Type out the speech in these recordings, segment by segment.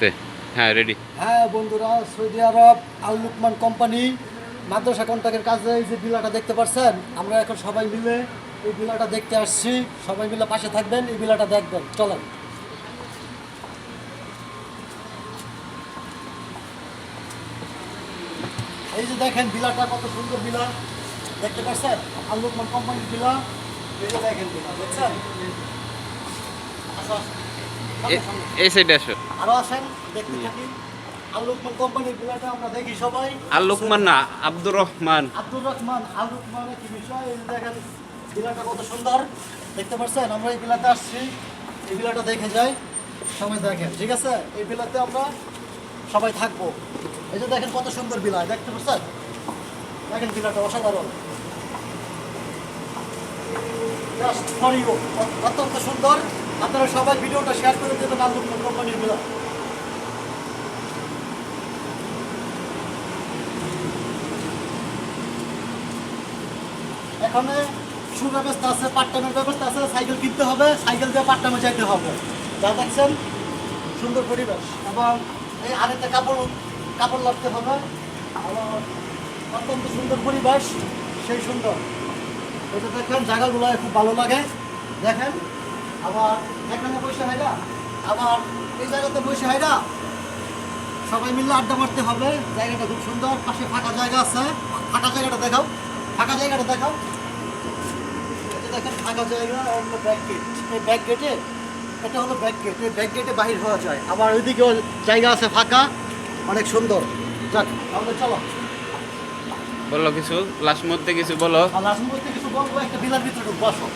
তে হ্যাঁ রেডি হ্যাঁ বন্ধুরা, Saudi Arab Al Lukman company, মাদ্রাসা কন্ট্রাক্টের কাছে এই যে বিলাটা দেখতে পাচ্ছেন আমরা এখন সবাই মিলে এই বিলাটা দেখতে আসছি। সবাই মিলে পাশে থাকবেন, এই বিলাটা দেখবেন। চলেন। এই যে দেখেন বিলাটা, কত সুন্দর বিলা দেখতে পাচ্ছেন আল কোম্পানির বিলা এই যে দেখেন বিলা দেখছেন সামনে। এই সাইডে আসো। আরও আসেন দেখতে থাকি। আল লোকমান কোম্পানির বিলাটা আমরা দেখি সবাই। আর লোকমান না আব্দুর রহমান। আব্দুর রহমান আল রহমানের কি বিষয়? এই দেখেন বিলাটা কত সুন্দর। দেখতে পাচ্ছেন আমরা এই বিলাতে আসছি। এই বিলাটা দেখে যাই। সবাই দেখেন ঠিক আছে? এই বিলাতে আমরা সবাই থাকব। এই যে দেখেন কত সুন্দর বিলা দেখতে পাচ্ছেন? দেখেন বিলাটা অসাধারণ। জাস্ট ফর ইউ অত্যন্ত সুন্দর। আপনারা সবাই ভিডিওটা শেয়ার করে দিতে কোম্পানির বিলা এখানে সুব্যবস্থা আছে পার্ট টাইমের ব্যবস্থা আছে, সাইকেল কিনতে হবে, সাইকেল দিয়ে পার্ট টাইমে যাইতে হবে। যা দেখছেন, সুন্দর পরিবেশ। এবং এই আরেকটা কাপড় কাপড় লাগতে হবে। অত্যন্ত সুন্দর পরিবেশ, সেই সুন্দর। এটা দেখেন, জায়গাগুলো খুব ভালো লাগে। দেখেন আবার এখানে বসে হয় না আবার এই জায়গাতে বসে হয় না সবাই মিলে আড্ডা মারতে হবে। জায়গাটা খুব সুন্দর পাশে ফাঁকা জায়গা আছে। ফাঁকা জায়গাটা দেখাও ফাঁকা জায়গাটা দেখাও। দেখেন ফাঁকা জায়গা অন্য ব্যাক গেট এই ব্যাক গেটে এটা হলো ব্যাক গেট এই ব্যাক গেটে বাহির হওয়া যায়। আবার ওইদিকেও জায়গা আছে ফাঁকা। অনেক সুন্দর। যাক তাহলে চলো। বলো কিছু লাস্ট মধ্যে কিছু বলো। লাস্ট মুহূর্তে কিছু বলব একটা বিলের ভিতরে বসো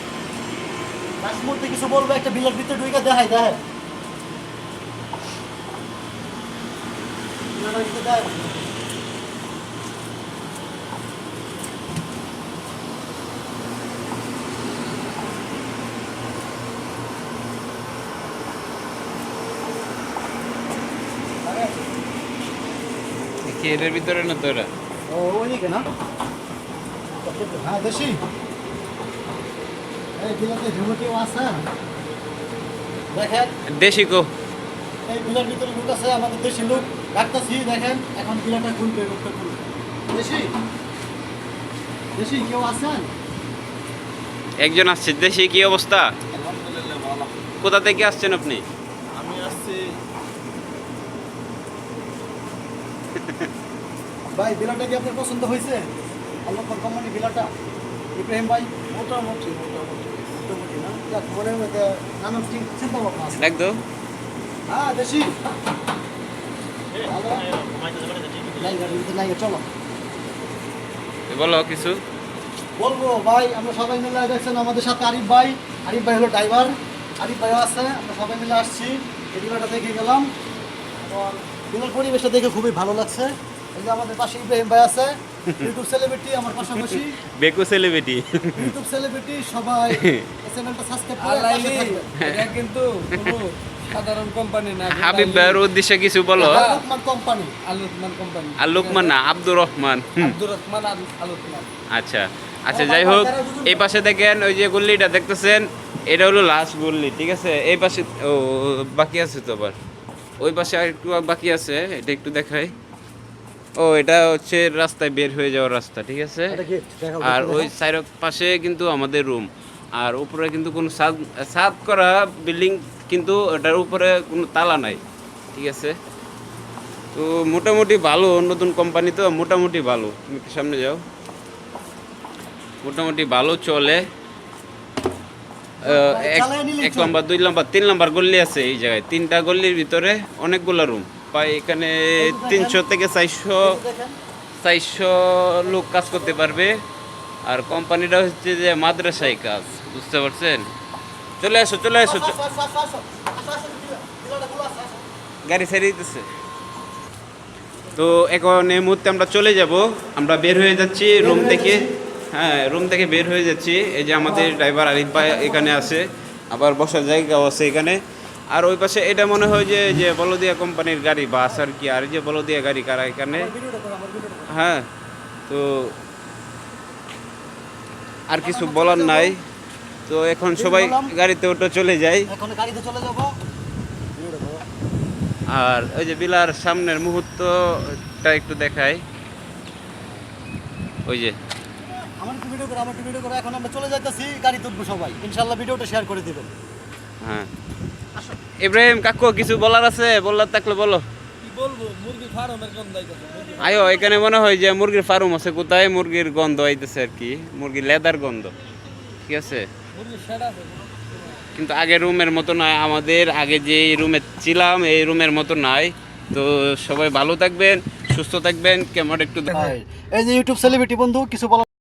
লাস্ট মুহূর্তে কিছু বলব একটা বিলের ভিতরে ঢুকে দেখাই দেখাই। বিলের ভিতরে না তো এটা ও ওইদিকে না? হ্যাঁ দেশি এই বিলাতে ঝুমুটিও আছে দেখেন। দেশি কো। এই বিলার ভিতরে লোক আছে আমাদের দেশি লোক ডাকতেছি দেখেন এখন বিলাটা খুলবে লোকটা খুলবে দেশি? দেশি কেউ আছেন? একজন আসছে দেশি কি অবস্থা? কোথা থেকে আসছেন আপনি? আমি আসছি ভাই বিলাটা কি আপনার পছন্দ হয়েছে? আল্লাহ কোম্পানি বিলাটা। ইব্রাহিম ভাই মোটামুটি মোটামুটি মোটামুটি না? যাক, মনের মধ্যে নানান চিন- চিন্তা ভাবনা আছে। দেখ হ্যাঁ দেশি। ভালো। নাই গাড়ির ভিতরে নাই চলো। বলো কিছু? বলব ভাই আমরা সবাই মিলে দেখছেন আমাদের সাথে আরিফ ভাই। আরিফ ভাই হলো ড্রাইভার আরিফ ভাইও আছে আমরা সবাই মিলে আসছি। এই দেখে গেলাম। এবং পরিবেশটা দেখে খুবই ভালো লাগছে। এই যে আমাদের পাশে ইব্রাহিম ভাই আছে। ইউটিউব সেলিব্রিটি আমার পাশাপাশি বেকু সেলিব্রিটি ইউটিউব সেলিব্রিটি সবাই চ্যানেলটা সাবস্ক্রাইব করে এটা কিন্তু সাধারণ কোম্পানি না হাবিব ভাইয়ের উদ্দেশ্যে কিছু বলো। রহমান কোম্পানি আলুতমান কোম্পানি আর না আব্দুর রহমান। আব্দুর রহমান আল- আচ্ছা। আচ্ছা যাই হোক এই পাশে দেখেন ওই যে গল্লিটা দেখতেছেন এটা হলো লাস্ট গল্লি ঠিক আছে? এই পাশে ও বাকি আছে তো আবার। ওই পাশে আর একটু বাকি আছে এটা একটু দেখাই। ও এটা হচ্ছে রাস্তায় বের হয়ে যাওয়ার রাস্তা ঠিক আছে? আর ওই সাইড পাশে কিন্তু আমাদের রুম। আর উপরে কিন্তু কোনো সাদ সাদ করা বিল্ডিং কিন্তু ওটার উপরে কোনো তালা নাই ঠিক আছে? তো মোটামুটি ভালো নতুন কোম্পানি তো মোটামুটি ভালো। তুমি সামনে যাও। মোটামুটি ভালো চলে। এক-। নম্বর দুই নম্বর তিন নম্বর গল্লি আছে এই জায়গায়। তিনটা গল্লির ভিতরে অনেকগুলো রুম প্রায় এখানে তিনশো থেকে চারশো চারশো লোক কাজ করতে পারবে। আর কোম্পানিটা হচ্ছে যে মাদ্রাসায় কাজ, বুঝতে পারছেন? চলে আসো চলে আসো। গাড়ি ছেড়ে দিতেছে। তো এখন এই মুহূর্তে আমরা চলে যাব। আমরা বের হয়ে যাচ্ছি রুম থেকে। হ্যাঁ রুম থেকে বের হয়ে যাচ্ছি। এই যে আমাদের ড্রাইভার আরিফ ভাই এখানে আছে। আবার বসার জায়গাও আছে এখানে। আর ওই পাশে এটা মনে হয় যে যে বলদিয়া কোম্পানির গাড়ি বাস আর কি। আর যে বলদিয়া গাড়ি কারা এখানে। হ্যাঁ তো আর কিছু বলার নাই। তো এখন সবাই গাড়িতে ওটা চলে যায় এখন গাড়িতে চলে যাব আর ওই যে বিলার সামনের মুহূর্তটা একটু দেখাই। ওই যে। আমার একটু ভিডিও করো আমার একটু ভিডিও করো। এখন আমরা চলে যাইতেছি গাড়ি তুলবো সবাই। ইনশাল্লাহ ভিডিওটা শেয়ার করে দিবেন। হ্যাঁ। ইব্রাহিম কাকু কিছু বলার আছে? বলার থাকলে বলো। আয়ো এখানে মনে হয় যে মুরগির ফার্ম আছে কোথায় মুরগির গন্ধ আইতেছে আর কি? মুরগির লেদার গন্ধ। ঠিক আছে? কিন্তু আগে রুমের মতো নয় আমাদের আগে যে রুমে ছিলাম এই রুমের মতো নাই। তো সবাই ভালো থাকবেন সুস্থ থাকবেন কেমন একটু এই যে ইউটিউব সেলিব্রিটি বন্ধু কিছু বলার